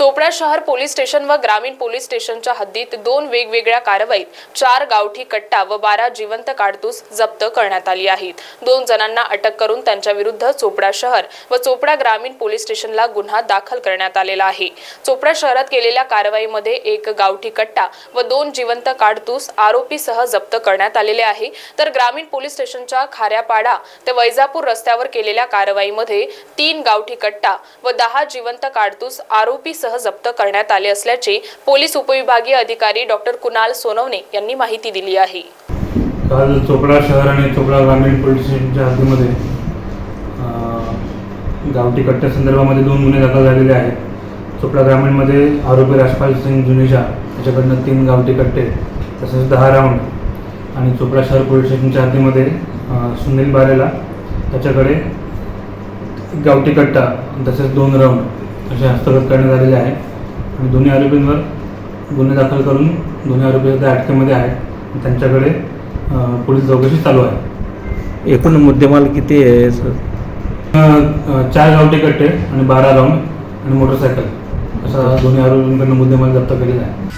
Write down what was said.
चोपडा शहर police station व ग्रामीण पोलीस स्टेशनच्या हद्दीत दोन वेगवेगळ्या कारवाईत चार गावठी कट्टा व बारा जिवंत काडतूस जप्त करण्यात आली आहेत. दोन जणांना अटक करून त्यांच्या विरुद्ध चोपडा शहर व चोपडा ग्रामीण पोलीस स्टेशनला गुन्हा दाखल करण्यात आलेला आहे. चोपडा शहरात केलेल्या कारवाईमध्ये एक गावठी कट्टा व दोन जिवंत काडतूस आरोपीसह जप्त करण्यात आलेले आहे. तर ग्रामीण पोलीस स्टेशनच्या खाऱ्यापाडा ते वैजापूर रस्त्यावर केलेल्या कारवाईमध्ये तीन गावठी कट्टा व दहा जिवंत काडतूस आरोपीसह जप्त करण्यात आले असल्याचे पोलीस उपविभागीय अधिकारी डॉक्टर कुणाल सोनवणे यांनी माहिती दिली आहे. काल चोपडा शहर आणि चोपडा ग्रामीण पोलीस स्टेशनच्या हद्दीमध्ये गावठी कट्ट्या संदर्भामध्ये दोन गुन्हे दाखल झालेले आहेत. चोपडा ग्रामीणमध्ये आरोपी राजपाल सिंग जुनेजा त्याच्याकडनं तीन गावठी कट्टे तसेच दहा राऊंड. आणि चोपडा शहर पोलीस स्टेशनच्या हद्दीमध्ये सुनील बारेला त्याच्याकडे एक गावठी कट्टा तसेच दोन राऊंड. असे हस्तगत करण्यात आलेले आहे आणि दोन्ही आरोपींवर गुन्हे दाखल करून दोन्ही आरोपी सध्या अटकेमध्ये आहेत. त्यांच्याकडे पोलीस चौकशी चालू आहे. एकूण मुद्देमाल किती आहे सर? चार गावठी कट्टे आणि बारा राऊंड आणि मोटरसायकल. असा दोन्ही आरोपींकडनं मुद्देमाल जप्त केलेला आहे.